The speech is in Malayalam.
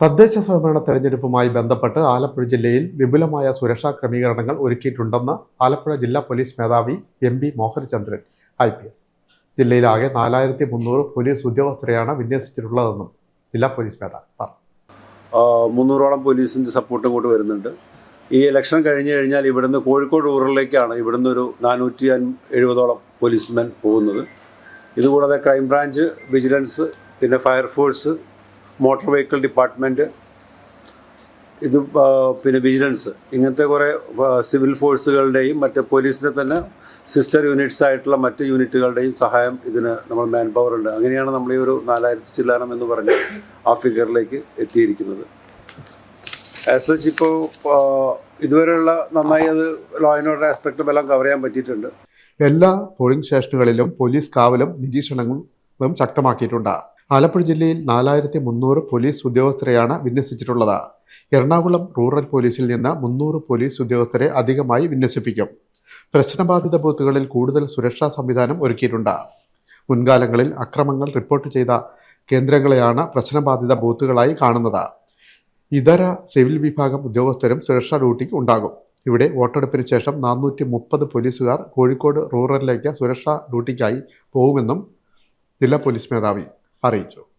തദ്ദേശ സ്വയംഭരണ തെരഞ്ഞെടുപ്പുമായി ബന്ധപ്പെട്ട് ആലപ്പുഴ ജില്ലയിൽ വിപുലമായ സുരക്ഷാ ക്രമീകരണങ്ങൾ ഒരുക്കിയിട്ടുണ്ടെന്ന് ആലപ്പുഴ ജില്ലാ പോലീസ് മേധാവി M P Mohanachandran I P S. ജില്ലയിലാകെ നാലായിരത്തി മുന്നൂറ് പോലീസ് ഉദ്യോഗസ്ഥരെയാണ് വിന്യസിച്ചിട്ടുള്ളതെന്നും ജില്ലാ പോലീസ് മേധാവി പറഞ്ഞു. മുന്നൂറോളം പോലീസിന്റെ സപ്പോർട്ട് ഇങ്ങോട്ട് വരുന്നുണ്ട്. ഈ ഇലക്ഷൻ കഴിഞ്ഞു കഴിഞ്ഞാൽ ഇവിടുന്ന് കോഴിക്കോട് റൂറലിലേക്കാണ് ഇവിടുന്ന് ഒരു നാനൂറ്റി എഴുപതോളം പോലീസ്മാൻ പോകുന്നത്. ഇതുകൂടാതെ ക്രൈംബ്രാഞ്ച് വിജിലൻസ് പിന്നെ fire force motor vehicle department ഇത് പിന്നെ വിജിലൻസ് ഇങ്ങനത്തെ കുറേ സിവിൽ ഫോഴ്സുകളുടെയും മറ്റ് പോലീസിന്റെ തന്നെ സിസ്റ്റർ യൂണിറ്റ്സ് ആയിട്ടുള്ള മറ്റ് യൂണിറ്റുകളുടെയും സഹായം ഇതിന് നമ്മൾ മാൻ പവർ ഉണ്ട് അങ്ങനെയാണ് നമ്മൾ ഈ ഒരു നാലായിരത്തി ചില്ലാനം എന്ന് പറഞ്ഞ് ആ ഫിഗറിലേക്ക് എത്തിയിരിക്കുന്നത്. ആസ് സച്ച് ഇപ്പോൾ ഇതുവരെയുള്ള നന്നായി അത് ലോ ആൻഡ് ഓർഡർ ആസ്പെക്റ്റും എല്ലാം കവർ ചെയ്യാൻ പറ്റിയിട്ടുണ്ട്. എല്ലാ പോളിംഗ് സ്റ്റേഷനുകളിലും പോലീസ് കാവലും നിരീക്ഷണങ്ങളും ശക്തമാക്കിയിട്ടുണ്ട്. ആലപ്പുഴ ജില്ലയിൽ നാലായിരത്തി മുന്നൂറ് പോലീസ് ഉദ്യോഗസ്ഥരെയാണ് വിന്യസിച്ചിട്ടുള്ളത്. എറണാകുളം റൂറൽ പോലീസിൽ നിന്ന് മുന്നൂറ് പോലീസ് ഉദ്യോഗസ്ഥരെ അധികമായി വിന്യസിപ്പിക്കും. പ്രശ്നബാധിത ബൂത്തുകളിൽ കൂടുതൽ സുരക്ഷാ സംവിധാനം ഒരുക്കിയിട്ടുണ്ട്. മുൻകാലങ്ങളിൽ അക്രമങ്ങൾ റിപ്പോർട്ട് ചെയ്ത കേന്ദ്രങ്ങളെയാണ് പ്രശ്നബാധിത ബൂത്തുകളായി കാണുന്നത്. ഇതര സിവിൽ വിഭാഗം ഉദ്യോഗസ്ഥരും സുരക്ഷാ ഡ്യൂട്ടിക്ക് ഉണ്ടാകും. ഇവിടെ വോട്ടെടുപ്പിന് ശേഷം നാനൂറ്റി മുപ്പത് പോലീസുകാർ കോഴിക്കോട് റൂറലിലേക്ക് സുരക്ഷാ ഡ്യൂട്ടിക്കായി പോകുമെന്നും ജില്ലാ പോലീസ് മേധാവി അറിയിച്ചു.